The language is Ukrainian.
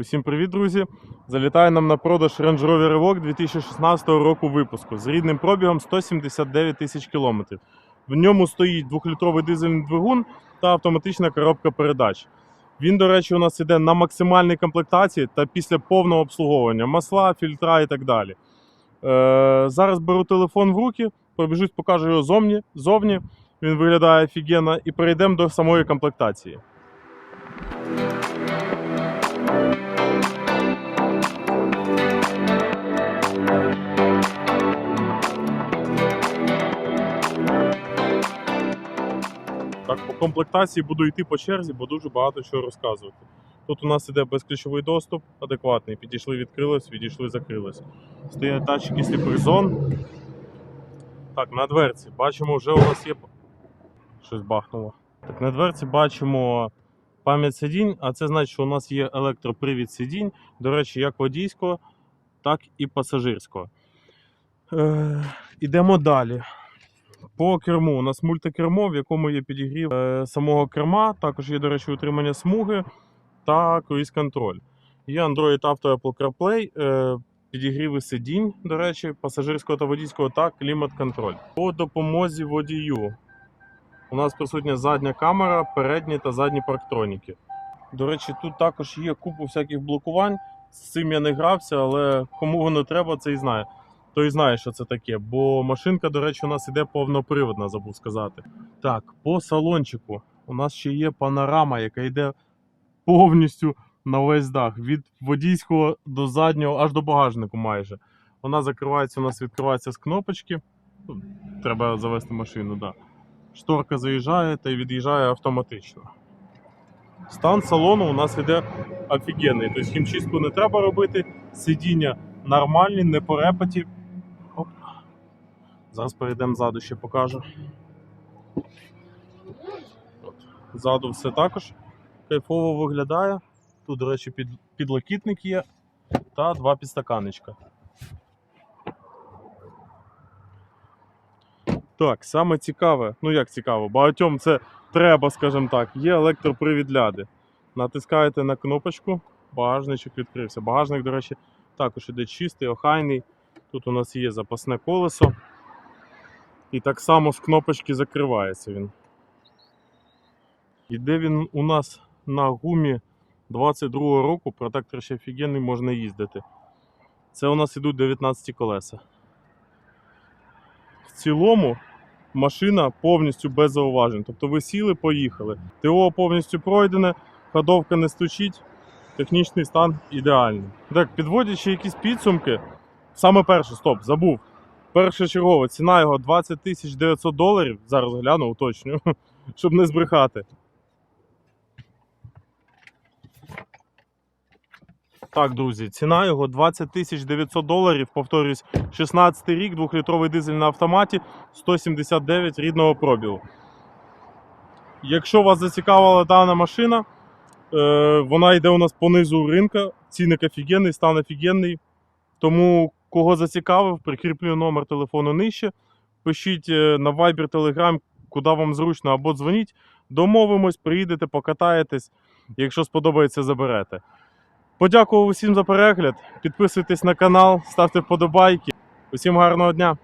Усім привіт, друзі! Залітає нам на продаж Range Rover Evoque 2016 року випуску з рідним пробігом 179 тисяч кілометрів. В ньому стоїть 2-літровий дизельний двигун та автоматична коробка передач. Він, до речі, у нас іде на максимальній комплектації та після повного обслуговування масла, фільтра і так далі. Е, зараз беру телефон в руки, пробіжусь, покажу його зовні, зовні. Він виглядає офігенно, і перейдемо до самої комплектації. Так, по комплектації буду йти по черзі, бо дуже багато чого розказувати. Тут у нас іде безключовий доступ, адекватний. Підійшли, відкрилось, відійшли, закрилось. Стоять датчики сліпих зон. Так, на дверці бачимо, вже у нас є. Щось бахнуло. Так, на дверці бачимо пам'ять сидінь, а це значить, що у нас є електропривід сидінь. До речі, як водійського, так і пасажирського. Е, ідемо далі. По керму у нас мультикермо, в якому є підігрів е, самого керма, також є, до речі, утримання смуги та круїз контроль. Є Android Auto Apple CarPlay, е, підігріви сидінь, до речі, пасажирського та водійського та клімат-контроль. По допомозі водію. У нас присутня задня камера, передні та задні парктроніки. До речі, тут також є купу всяких блокувань. З цим я не грався, але кому воно треба, це і знає той знає, що це таке. Бо машинка, до речі, у нас іде повноприводна, забув сказати. Так, по салончику у нас ще є панорама, яка йде повністю на весь дах. Від водійського до заднього, аж до багажнику майже. Вона закривається, у нас відкривається з кнопочки. Ну, Треба завести машину, так. Да. Шторка заїжджає та й від'їжджає автоматично. Стан салону у нас іде офігенний. Тобто хімчистку не треба робити, сидіння нормальні, не порепаті. Зараз перейдемо ззаду, ще покажу. Ззаду все також кайфово виглядає. Тут, до речі, під, підлокітник є та два підстаканечка. Так, саме цікаве, ну як цікаво, багатьом це треба, скажімо так, є електропривід ляди. Натискаєте на кнопочку, багажничок відкрився. Багажник, до речі, також іде чистий, охайний. Тут у нас є запасне колесо. І так само з кнопочки закривається він. Іде він у нас на гумі 22-го року, протектор ще офігенний, можна їздити. Це у нас ідуть 19 колеса. В цілому машина повністю без зауважень. Тобто ви сіли, поїхали. ТО повністю пройдене, ходовка не стучить, технічний стан ідеальний. Так, підводячи якісь підсумки, саме перше, стоп, забув. Першочергово ціна його 20 тисяч 900 доларів. Зараз гляну, уточню, щоб не збрехати. Так, друзі, ціна його 20 тисяч 900 доларів. Повторюсь, 16 рік, 2-літровий дизель на автоматі, 179 рідного пробігу. Якщо вас зацікавила дана машина, е, вона йде у нас по низу ринка. Цінник офігенний, стан офігенний. Тому, кого зацікавив, прикріплю номер телефону нижче. Пишіть е, на Viber, Telegram, куди вам зручно, або дзвоніть. Домовимось, приїдете, покатаєтесь. Якщо сподобається, заберете. Подякував усім за перегляд. Підписуйтесь на канал, ставте вподобайки. Усім гарного дня!